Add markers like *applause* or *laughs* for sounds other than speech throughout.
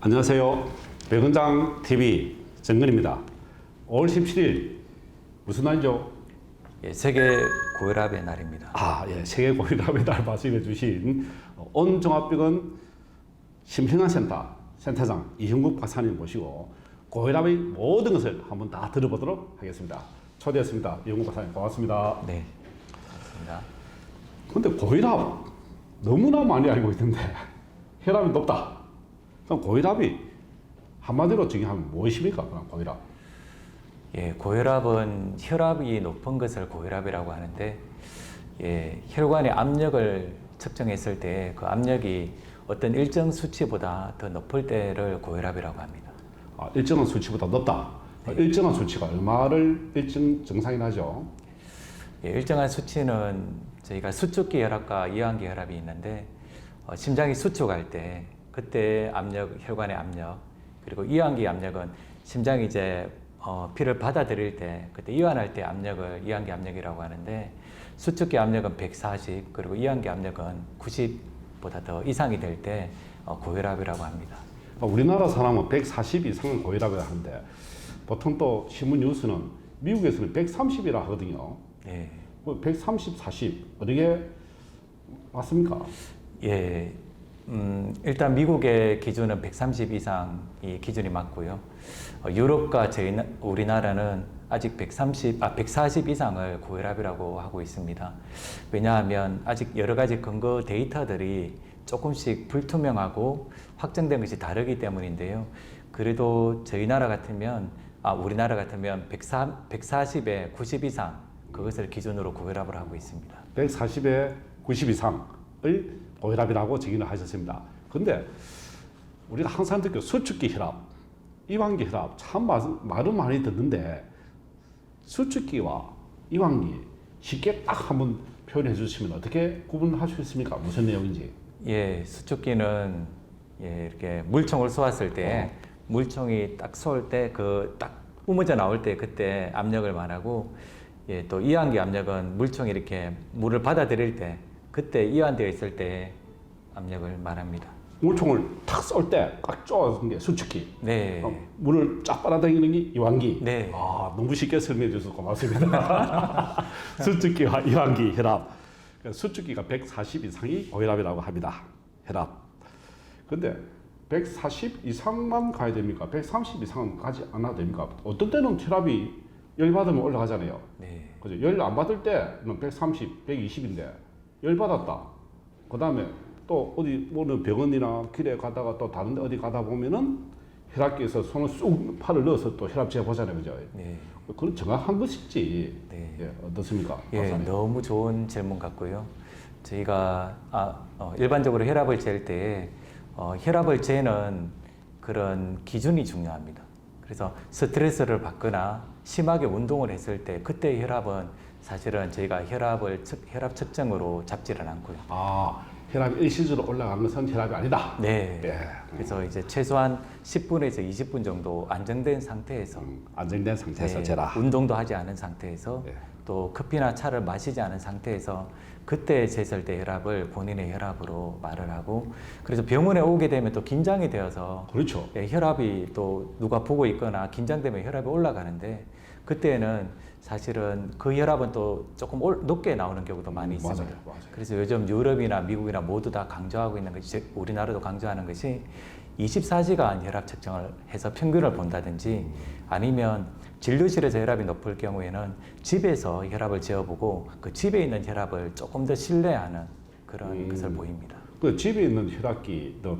안녕하세요. 백은장 TV 정근입니다. 5월 17일 무슨 날이죠? 예, 세계 고혈압의 날입니다. 아, 예, 세계 고혈압의 날 말씀해 주신 온 종합병원 심평안센터 센터장 이형국 박사님 모시고 고혈압의 모든 것을 한번 다 들어보도록 하겠습니다. 초대했습니다. 이형국 박사님 고맙습니다. 네, 맞습니다. 근데 고혈압 너무나 많이 알고 있는데 *laughs* 혈압이 높다. 그럼 고혈압이 한마디로 정의하면 무엇입니까? 고혈압. 예, 고혈압은 혈압이 높은 것을 고혈압이라고 하는데, 예, 혈관의 압력을 측정했을 때 그 압력이 어떤 일정 수치보다 더 높을 때를 고혈압이라고 합니다. 아, 일정한 수치보다 높다. 아, 일정한 수치가 얼마를 일정 정상이 나죠? 예, 일정한 수치는 저희가 수축기 혈압과 이완기 혈압이 있는데 어, 심장이 수축할 때 그때 압력 혈관의 압력 그리고 이완기 압력은 심장이 이제 어, 피를 받아들일 때 그때 이완할 때 압력을 이완기 압력이라고 하는데 수축기 압력은 140 그리고 이완기 압력은 90보다 더 이상이 될때 어, 고혈압이라고 합니다. 아, 우리나라 사람은 140 이상은 고혈압이라 하는데 보통 또 신문 뉴스는 미국에서는 130이라 하거든요. 네. 뭐 130, 40 어떻게 맞습니까? 예, 음, 일단 미국의 기준은 130 이상이 기준이 맞고요. 어, 유럽과 저희 나- 우리나라는 아직 130, 아 140 이상을 고혈압이라고 하고 있습니다. 왜냐하면 아직 여러 가지 근거 데이터들이 조금씩 불투명하고 확정된 것이 다르기 때문인데요. 그래도 저희 나라 같으면 아 우리나라 같으면 140, 140에 90 이상 그것을 기준으로 고혈압을 하고 있습니다. 140에 90 이상을 고혈압이라고 정의를 하셨습니다. 근데 우리가 항상 듣고 수축기 혈압, 이완기 혈압 참 말, 말은 많이 듣는데 수축기와 이완기 쉽게 딱 한번 표현해 주시면 어떻게 있습니까? 무슨 내용인지. 예, 수축기는 예, 이렇게 물총을 쏘았을 때 물총이 딱 쏠 때 그 딱 뿜어져 나올 때 그때 압력을 말하고 예, 또 이완기 압력은 물총이 이렇게 물을 받아들일 때 그때 이완되어 있을 때 압력을 말합니다. 물총을 탁 쏠 때 꽉 쪼는 게 수축기. 네. 어, 물을 쫙 빨아당기는 게 이완기. 네. 아, 너무 쉽게 설명해 주셔서 고맙습니다. *laughs* 수축기와 이완기 혈압. 그러니까 수축기가 140 이상이 고혈압이라고 합니다. 혈압. 근데 140 이상만 가야 됩니까? 130 이상은 가지 않아도 됩니까? 어떤 때는 혈압이 열 받으면 올라가잖아요. 네. 그죠? 열 안 받을 때는 130, 120인데 열 받았다. 그 다음에 또 어디 어느 병원이나 길에 가다가 또 다른 데 어디 가다 보면은 혈압계에서 손을 쑥 팔을 넣어서 또 혈압 재보잖아요. 그죠? 네. 그건 정확한 것이지. 네. 예, 어떻습니까? 예, 박사님? 너무 좋은 질문 같고요. 저희가 아, 어, 일반적으로 혈압을 잴 때 어, 혈압을 재는 그런 기준이 중요합니다. 그래서 스트레스를 받거나 심하게 운동을 했을 때 그때 혈압은 사실은 저희가 혈압을 측, 혈압 측정으로 잡지를 않고요. 아, 혈압이 일시적으로 올라간 것은 혈압이 아니다. 네. 예. 그래서 이제 최소한 10분에서 20분 정도 안정된 상태에서 음, 안정된 상태에서 네, 재라. 운동도 하지 않은 상태에서 예. 또 커피나 차를 마시지 않은 상태에서 그때 쟀을 때 혈압을 본인의 혈압으로 말을 하고 그래서 병원에 오게 되면 또 긴장이 되어서 그렇죠. 예, 혈압이 또 누가 보고 있거나 긴장되면 혈압이 올라가는데 그때는 사실은 그 혈압은 또 조금 올- 높게 나오는 경우도 많이 음, 있습니다. 맞아요, 맞아요. 그래서 요즘 유럽이나 미국이나 모두 다 강조하고 있는 것이 즉 우리나라도 강조하는 것이 24시간 혈압 측정을 해서 평균을 본다든지 아니면 진료실에서 혈압이 높을 경우에는 집에서 혈압을 재어보고 그 집에 있는 혈압을 조금 더 신뢰하는 그런 음. 것을 보입니다. 그 집에 있는 혈압기도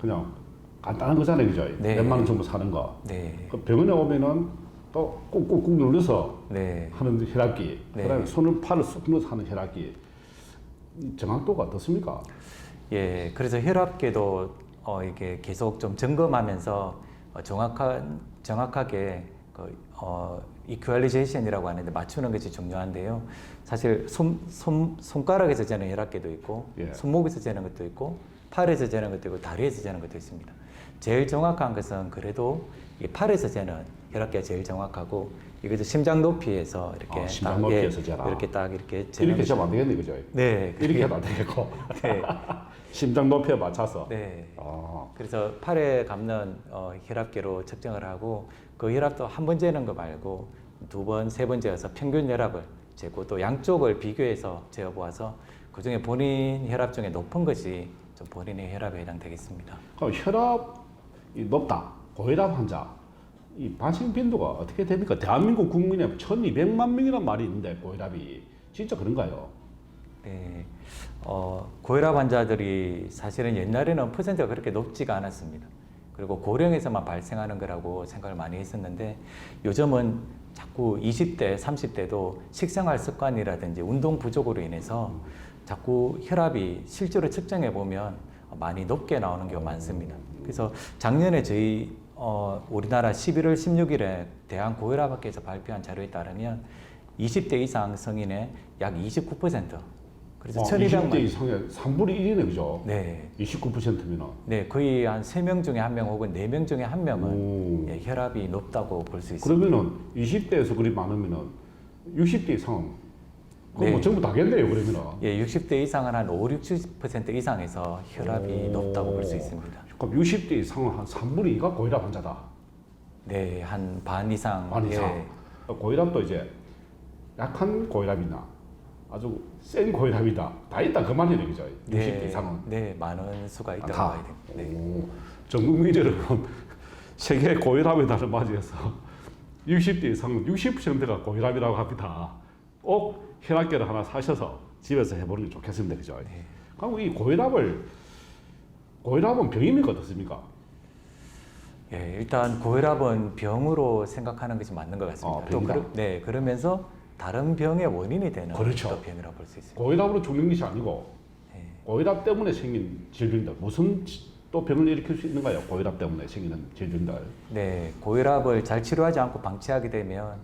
그냥 간단한 거잖아요. 그죠? 네. 몇만 원 정도 사는 거. 네, 그 병원에 오면은 또 꾹꾹꾹 눌러서 네. 하는 혈압기, 네. 그다음에 손을 팔을 쑥 넣어서 하는 혈압기 이 정확도가 어떻습니까? 예, 그래서 혈압계도 어, 이게 계속 좀 점검하면서 어, 정확한 정확하게 그 어, 이퀄리제이션이라고 하는데 맞추는 것이 중요한데요. 사실 손, 손 손가락에서 재는 혈압계도 있고 예. 손목에서 재는 것도 있고 팔에서 재는 것도 있고 다리에서 재는 것도 있습니다. 제일 정확한 것은 그래도 이 팔에서 재는 혈압계가 제일 정확하고 이것도 심장 높이에서 이렇게 아, 심장 딱, 높이에서 예, 재라. 이렇게 딱 이렇게 재는 이렇게 재면 안 되겠네, 그죠? 네, 이렇게 하면 안 되겠고. *laughs* 네, *laughs* 심장 높이에 맞춰서. 네. 아, 그래서 팔에 감는 어, 혈압계로 측정을 하고 그 혈압도 한 번 재는 거 말고 두 번, 세 번 재어서 평균 혈압을 재고 또 양쪽을 비교해서 재어 보아서 그 중에 본인 혈압 중에 높은 것이 좀 본인의 혈압에 해당되겠습니다. 그럼 혈압이 높다. 고혈압 환자. 이 발생 빈도가 어떻게 됩니까? 대한민국 국민의 1200만 명이란 말이 있는데 고혈압이 진짜 그런가요? 네, 어, 고혈압 환자들이 사실은 옛날에는 퍼센트가 그렇게 높지가 않았습니다. 그리고 고령에서만 발생하는 거라고 생각을 많이 했었는데 요즘은 자꾸 20대, 30대도 식생활 습관이라든지 운동 부족으로 인해서 자꾸 혈압이 실제로 측정해 보면 많이 높게 나오는 경우가 많습니다. 그래서 작년에 저희 어, 우리나라 11월 16일에 대한 고혈압학회에서 발표한 자료에 따르면 20대 이상 성인의 약 29%. 그래서 어, 1200만 20대 이상의 3분의 1이네, 그죠? 네. 29%면은. 네, 거의 한 3명 중에 한명 혹은 4명 중에 한 명은 오. 예, 혈압이 높다고 볼 수 있습니다. 그러면은 20대에서 그리 많으면은 60대 이상 네. 뭐 전부 다겠네요, 그러면은. 예, 60대 이상은 한 5, 60% 이상에서 혈압이 오. 높다고 볼 수 있습니다. 그럼 60대 이상은 한 3분의 2가 고혈압 환자다. 네, 한 반 이상. 반 이상. 예, 고혈압도 이제 약한 고혈압이나 아주 센 고혈압이다. 다 있다 그 말이네, 그죠? 60대 네, 이상은. 네, 많은 수가 있다고 다. 봐야 됩니다. 네. 오, 전 국민 여러분, 세계 고혈압의 날을 맞이해서 60대 이상은 60%가 고혈압이라고 합니다. 꼭 혈압계를 하나 사셔서 집에서 해보는 게 좋겠습니다, 그죠? 네. 그럼 이 고혈압을 고혈압은 병입니까 어떻습니까? 예, 일단 고혈압은 병으로 생각하는 것이 맞는 것 같습니다. 아, 또. 그러, 네, 그러면서 다른 병의 원인이 되는 그렇죠. 또 병이라고 볼 수 있습니다. 고혈압으로 죽는 것이 아니고 네. 고혈압 때문에 생긴 질병들 무슨 지- 또 병을 일으킬 수 있는가요? 고혈압 때문에 생기는 질병들. 네, 고혈압을 잘 치료하지 않고 방치하게 되면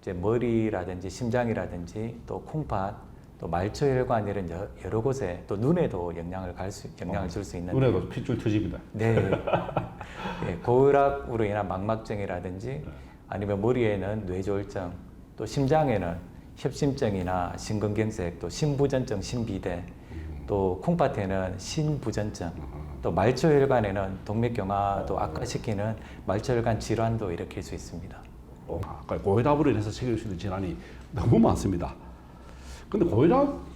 이제 머리라든지 심장이라든지 또 콩팥, 또 말초 혈관 이런 여- 여러 곳에 또 눈에도 영향을 갈 수, 영향을 줄 수 있는 눈에도 핏줄 터집니다. 네. *laughs* 네, 고혈압으로 인한 망막증이라든지 아니면 머리에는 뇌졸중, 또 심장에는 협심증이나 심근경색, 또 심부전증, 심비대, 또 콩팥에는 신부전증, 또 말초혈관에는 동맥경화도 악화시키는 말초혈관 질환도 일으킬 수 있습니다. 어, 아까 고혈압으로 인해서 생길 수 있는 질환이 너무 많습니다. 근데 고혈압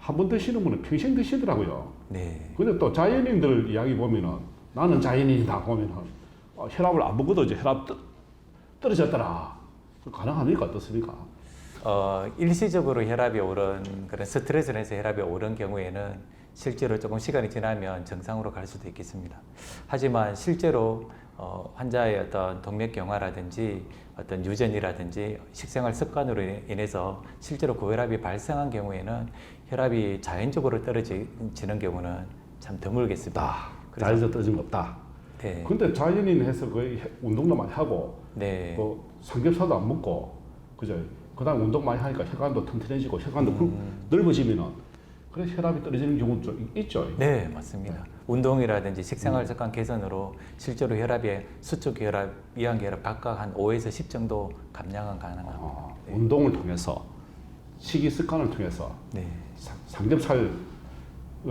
한 번 드시는 분은 평생 드시더라고요. 네. 근데 또 자연인들 이야기 보면은 나는 자연인이다 보면은 어, 혈압을 안 먹어도 이제 혈압 떨- 떨어졌더라. 가능합니까? 어떻습니까? 어, 일시적으로 혈압이 오른 그런 스트레스를 해서 혈압이 오른 경우에는 실제로 조금 시간이 지나면 정상으로 갈 수도 있겠습니다. 하지만 실제로 어, 환자의 어떤 동맥경화라든지 어떤 유전이라든지 식생활 습관으로 인해서 실제로 고혈압이 발생한 경우에는 혈압이 자연적으로 떨어지는 경우는 참 드물겠습니다. 그래서- 자연에서 떨어진 거 없다. 네. 근데 자연인 해서 거의 해- 운동도 많이 하고 네. 또 삼겹살도 안 먹고 그죠? 그다음 운동 많이 하니까 혈관도 튼튼해지고 혈관도 굵- 넓어지면은 그래서 혈압이 떨어지는 경우도 좀 있죠. 네, 맞습니다. 운동이라든지 식생활 습관 개선으로 실제로 혈압의 수축 혈압, 이완 혈압 각각 한 5에서 10 정도 감량은 가능합니다. 어, 운동을 통해서 식이 습관을 통해서 네. 사- 삼겹살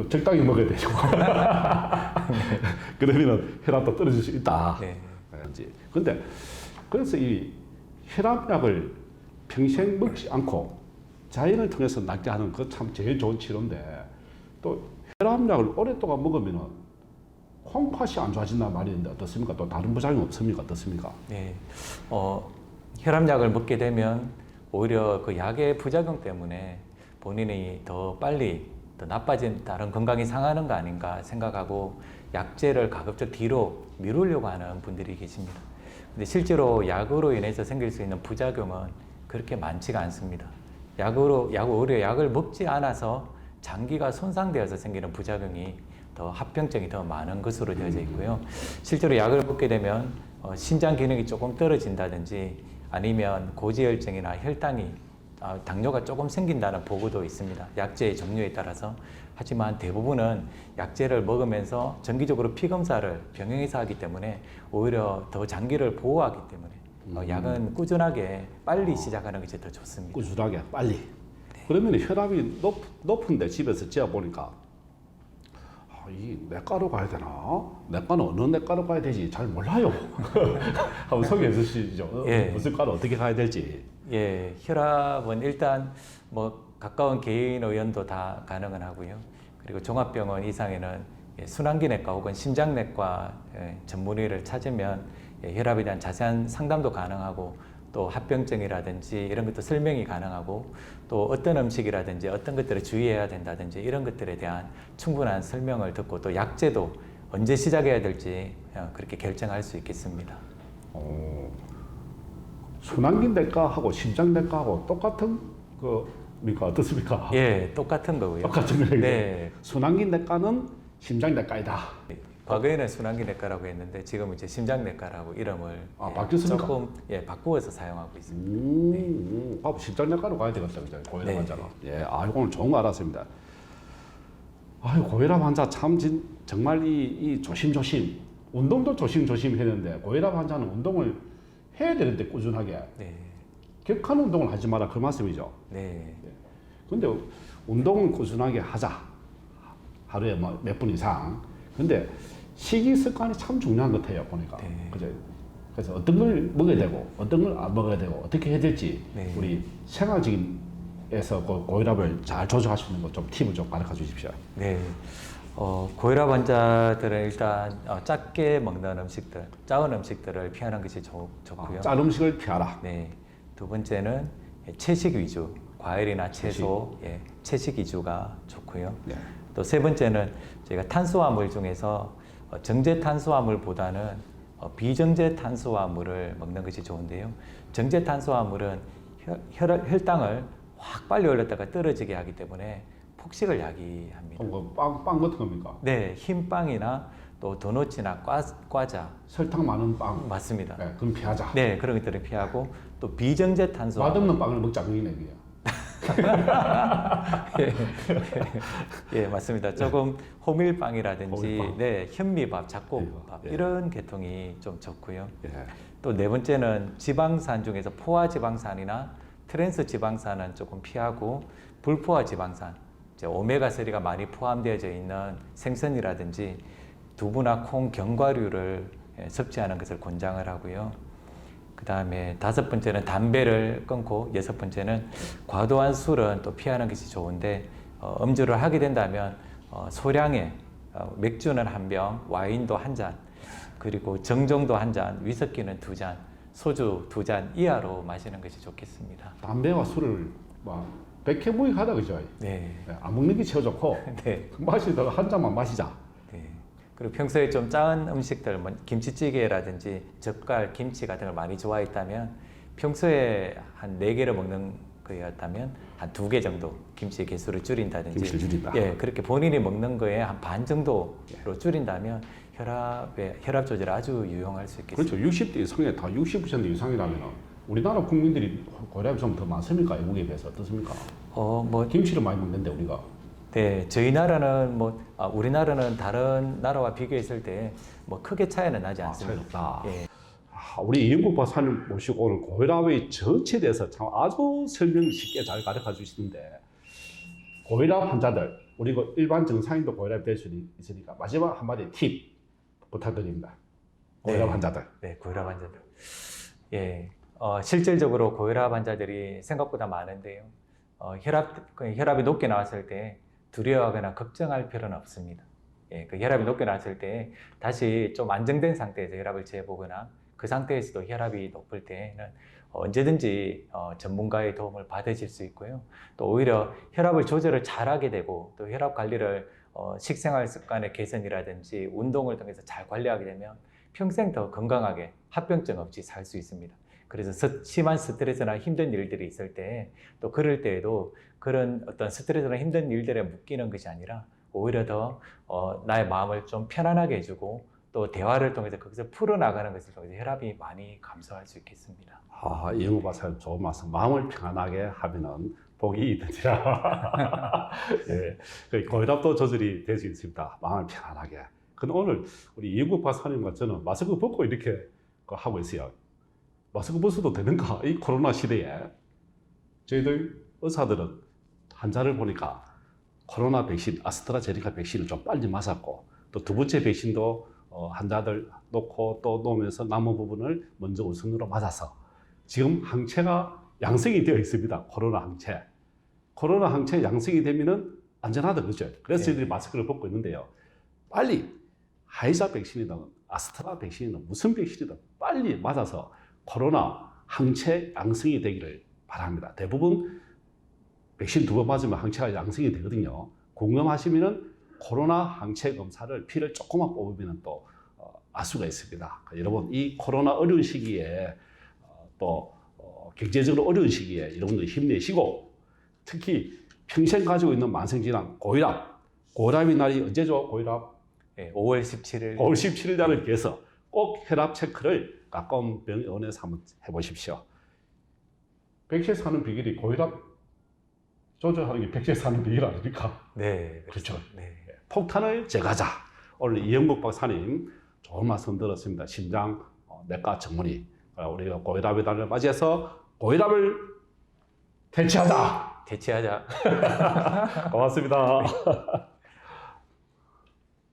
적당히 먹어야 되고 *laughs* 그러면 혈압도 떨어질 수 있다. 네. 근데 그래서 이 혈압약을 평생 먹지 않고 자연을 통해서 낫게 하는 그 참 제일 좋은 치료인데 또 혈압약을 오랫동안 먹으면은 콩팥이 안 좋아진단 있는데 어떻습니까? 또 다른 부작용 없습니까? 어떻습니까? 네. 어, 혈압약을 먹게 되면 오히려 그 약의 부작용 때문에 본인이 더 빨리 더 나빠진 다른 건강이 상하는 거 아닌가 생각하고 약제를 가급적 뒤로 미루려고 하는 분들이 계십니다. 근데 실제로 약으로 인해서 생길 수 있는 부작용은 그렇게 많지가 않습니다. 약으로 약 오히려 약을 먹지 않아서 장기가 손상되어서 생기는 부작용이 더 합병증이 더 많은 것으로 되어져 있고요. 실제로 약을 먹게 되면 어, 신장 기능이 조금 떨어진다든지 아니면 고지혈증이나 혈당이 아, 당뇨가 조금 생긴다는 보고도 있습니다. 약제의 종류에 따라서. 하지만 대부분은 약제를 먹으면서 정기적으로 피 검사를 병행해서 하기 때문에 오히려 더 장기를 보호하기 때문에 어, 약은 꾸준하게 빨리 시작하는 것이 더 좋습니다. 꾸준하게 빨리. 그러면 혈압이 높, 높은데 집에서 재어 보니까 아, 이 내과로 가야 되나? 내과는 어느 내과로 가야 되지 잘 몰라요. *laughs* 한번 소개해 주시죠. 어, 예. 무슨 과로 어떻게 가야 될지. 예, 혈압은 일단 뭐 가까운 개인 의원도 다 가능은 하고요. 그리고 종합병원 이상에는 예, 순환기내과 혹은 심장내과 예, 전문의를 찾으면 예, 혈압에 대한 자세한 상담도 가능하고 또 합병증이라든지 이런 것도 설명이 가능하고 또 어떤 음식이라든지 어떤 것들을 주의해야 된다든지 이런 것들에 대한 충분한 설명을 듣고 또 약제도 언제 시작해야 될지 어, 그렇게 결정할 수 있겠습니다. 어, 순환기 내과하고 심장 내과하고 똑같은 그니까 어떻습니까? 예, 똑같은 거고요. 똑같은 거예요. 네. 순환기 내과는 심장 내과이다. 과거에는 순환기내과라고 했는데 지금 이제 심장내과라고 이름을 아, 예, 바뀌었습니까? 조금 예, 바꾸어서 사용하고 있습니다. 음, 아, 심장내과로 가야 되겠다, 그죠? 고혈압 네. 환자는. 예, 아, 이거는 좋은 거 알았습니다. 아유, 고혈압 환자 참 진, 정말 이, 이 조심조심, 운동도 조심조심 했는데 고혈압 환자는 운동을 해야 되는데 꾸준하게 네, 격한 운동을 하지 마라 그 말씀이죠. 네, 근데 운동은 꾸준하게 하자. 하루에 뭐 몇 분 이상. 근데 식이 습관이 참 중요한 것 같아요, 보니까. 네. 그죠? 그래서 어떤 걸 먹어야 되고, 어떤 걸 안 먹어야 되고, 어떻게 해야 될지, 네. 우리 생활적인에서 그 고혈압을 잘 조절할 수 있는 것 좀 팁을 좀 가르쳐 주십시오. 네. 어, 고혈압 환자들은 일단 어, 작게 먹는 음식들, 작은 음식들을 피하는 것이 좋, 좋고요. 아, 짠 음식을 피하라. 네. 두 번째는 예, 채식 위주, 과일이나 채소, 예, 채식 위주가 좋고요. 네. 또 세 번째는 저희가 탄수화물 중에서 어, 정제 탄수화물보다는 어, 비정제 탄수화물을 먹는 것이 좋은데요. 정제 탄수화물은 혈, 혈, 혈당을 확 빨리 올렸다가 떨어지게 하기 때문에 폭식을 야기합니다. 그 빵, 빵 같은 겁니까? 네, 흰 빵이나 또 도넛이나 과, 과자 설탕 많은 빵. 맞습니다. 네, 그럼 피하자. 네, 그런 것들을 피하고 또 비정제 탄수화물 맛없는 빵을 먹자, 그게. 예, 맞습니다. 조금 호밀빵이라든지 호밀빵. 네, 현미밥, 잡곡밥 예. 이런 계통이 좀 좋고요. 예. 또 네 번째는 지방산 중에서 포화 지방산이나 트랜스 지방산은 조금 피하고 불포화 지방산, 이제 오메가 3가 많이 포함되어져 있는 생선이라든지 두부나 콩, 견과류를 예, 섭취하는 것을 권장을 하고요. 그 다음에 다섯 번째는 담배를 끊고 여섯 번째는 과도한 술은 또 피하는 것이 좋은데 어, 음주를 하게 된다면 어, 소량의 어, 맥주는 한 병, 와인도 한 잔, 그리고 정정도 한 잔, 위스키는 두 잔, 소주 두 잔 이하로 마시는 것이 좋겠습니다. 담배와 술을 막 백해무익하다, 그죠? 네, 네, 안 먹는 게 제일 좋고, *laughs* 네, 마시다가 한 잔만 마시자. 네. 그리고 평소에 좀 작은 음식들, 뭐 김치찌개라든지 젓갈, 김치 같은 걸 많이 좋아했다면 평소에 한 네 개를 먹는 거였다면 한 두 개 정도 김치 개수를 줄인다든지 김치를 줄인다. 예, 그렇게 본인이 먹는 거에 한 반 정도로 줄인다면 혈압에 혈압 조절에 아주 유용할 수 있겠습니다. 그렇죠. 60대 이상에 다 60% 이상이라면 우리나라 국민들이 고혈압이 좀 더 많습니까? 외국에 비해서 어떻습니까? 어, 뭐 김치를 많이 먹는데 우리가 네, 저희 나라는 뭐 아, 우리나라는 다른 나라와 비교했을 때 뭐 크게 차이는 나지 아, 않습니다. 없다. 예. 아, 우리 이영국 박사님 모시고 오늘 고혈압의 전체에 대해서 참 아주 설명 쉽게 잘 가르쳐 주시는데 고혈압 환자들 우리 그 일반 정상인도 고혈압이 될 수 있으니까 마지막 한마디 팁 부탁드립니다. 고혈압 네. 환자들. 네, 고혈압 환자들. 예, 어, 실질적으로 고혈압 환자들이 생각보다 많은데요. 어, 혈압, 그 혈압이 높게 나왔을 때 두려워하거나 걱정할 필요는 없습니다. 예, 그 혈압이 높게 나왔을 때 다시 좀 안정된 상태에서 혈압을 재보거나 그 상태에서도 혈압이 높을 때는 언제든지 어, 전문가의 도움을 받으실 수 있고요. 또 오히려 혈압을 조절을 잘하게 되고 또 혈압 관리를 어, 식생활 습관의 개선이라든지 운동을 통해서 잘 관리하게 되면 평생 더 건강하게 합병증 없이 살 수 있습니다. 그래서 스- 심한 스트레스나 힘든 일들이 있을 때 또 그럴 때에도 그런 어떤 스트레스나 힘든 일들에 묶이는 것이 아니라 오히려 더 어, 나의 마음을 좀 편안하게 해주고 또 대화를 통해서 거기서 풀어나가는 것을 통해서 혈압이 많이 감소할 수 있겠습니다. 아, 이영우 박사님 좋은 말씀. 마음을 평안하게 하면은 복이 있느니라. *laughs* 예, 그 고혈압도 조절이 될 수 있습니다. 마음을 편안하게. 근데 오늘 우리 이영국 박사님과 저는 마스크 벗고 이렇게 그 하고 있어요. 마스크 벗어도 되는가? 이 코로나 시대에 저희들 의사들은 환자를 보니까 코로나 백신, 아스트라제네카 백신을 좀 빨리 맞았고 또 두 번째 백신도 어, 환자들 놓고 또 놓으면서 남은 부분을 먼저 우선으로 맞아서 지금 항체가 양성이 되어 있습니다. 코로나 항체. 코로나 항체 양성이 되면은 안전하다 그죠? 그래서 네. 저희들이 마스크를 벗고 있는데요. 빨리 화이자 백신이든 아스트라 백신이든 무슨 백신이든 빨리 맞아서 코로나 항체 양성이 되기를 바랍니다. 대부분 백신 두 번 맞으면 항체가 양성이 되거든요. 궁금하시면은 코로나 항체 검사를 피를 조금만 뽑으면 또 어, 알 수가 있습니다. 여러분 이 코로나 어려운 시기에 어, 또 어, 경제적으로 어려운 시기에 여러분들 힘내시고 특히 평생 가지고 있는 만성질환 고혈압 고혈압이 날이 언제죠? 고혈압 예, 5월 17일 5월 17일 날을 위해서 꼭 혈압 체크를 가까운 병원에서 한번 해보십시오. 백세 사는 비결이 고혈압 조절하는 게 백세 사는 비결 아닙니까? 네, 그렇죠. 네. 폭탄을 제거하자. 오늘 이영국 박사님 좋은 말씀 들었습니다. 심장 어, 내과 전문의. 어, 우리가 고혈압의 달을 맞이해서 고혈압을 대체하자. 대체하자. *laughs* 고맙습니다.